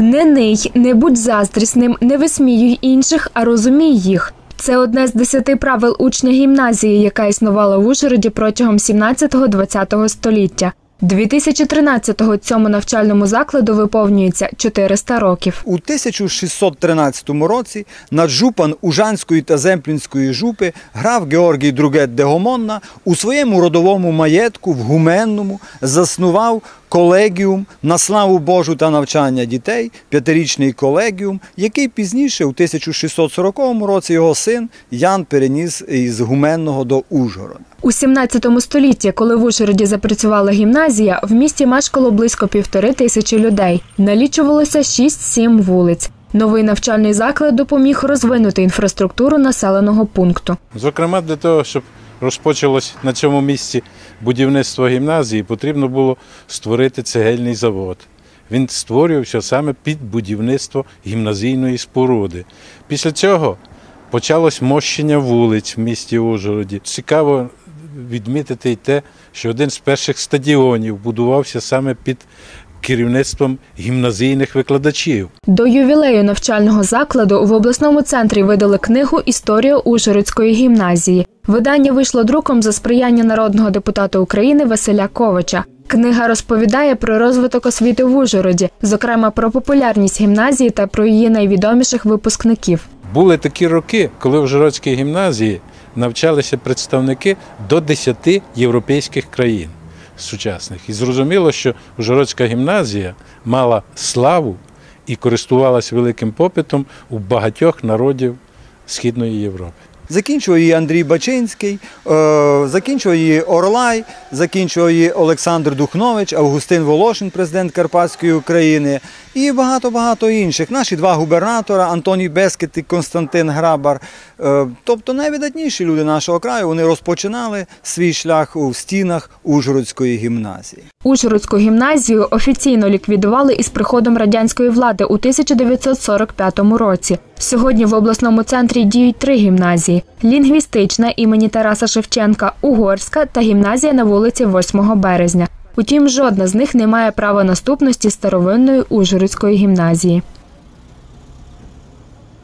Не ний, не будь заздрісним, не висміюй інших, а розумій їх. Це одне з десяти правил учня гімназії, яка існувала в Ужгороді протягом 17-20 століття. 2013-го цьому навчальному закладу виповнюється 400 років. У 1613 році наджупан Ужанської та Земплінської жупи граф Георгій Другет де Гомонна у своєму родовому маєтку в Гуменному заснував колегіум на славу Божу та навчання дітей, п'ятирічний колегіум, який пізніше, у 1640 році, його син Ян переніс із Гуменного до Ужгорода. У 17 столітті, коли в Ужгороді запрацювала гімназія, в місті мешкало близько півтори тисячі людей. Налічувалося 6-7 вулиць. Новий навчальний заклад допоміг розвинути інфраструктуру населеного пункту. Зокрема, для того, щоб розпочалось на цьому місці будівництво гімназії, потрібно було створити цегельний завод. Він створювався саме під будівництво гімназійної споруди. Після цього почалось мощення вулиць в місті Ужгороді. Цікаво відмітити й те, що один з перших стадіонів будувався саме під керівництвом гімназійних викладачів. До ювілею навчального закладу в обласному центрі видали книгу Історія Ужгородської гімназії. Видання вийшло друком за сприяння народного депутата України Василя Ковача. Книга розповідає про розвиток освіти в Ужгороді, зокрема про популярність гімназії та про її найвідоміших випускників. Були такі роки, коли в Ужгородській гімназії навчалися представники до 10 європейських країн сучасних. І зрозуміло, що Ужгородська гімназія мала славу і користувалася великим попитом у багатьох народів Східної Європи. Закінчував її Андрій Бачинський, е, закінчував її Орлай, закінчував її Олександр Духнович, Августин Волошин, президент Карпатської України, і багато-багато інших. Наші два губернатора Антоній Бескет і Константин Грабар. Е, Тобто найвидатніші люди нашого краю вони розпочинали свій шлях у стінах Ужгородської гімназії. Ужгородську гімназію офіційно ліквідували із приходом радянської влади у 1945 році. Сьогодні в обласному центрі діють три гімназії: лінгвістична імені Тараса Шевченка, Угорська та гімназія на вулиці 8 березня. Утім, жодна з них не має права наступності старовинної Ужгородської гімназії.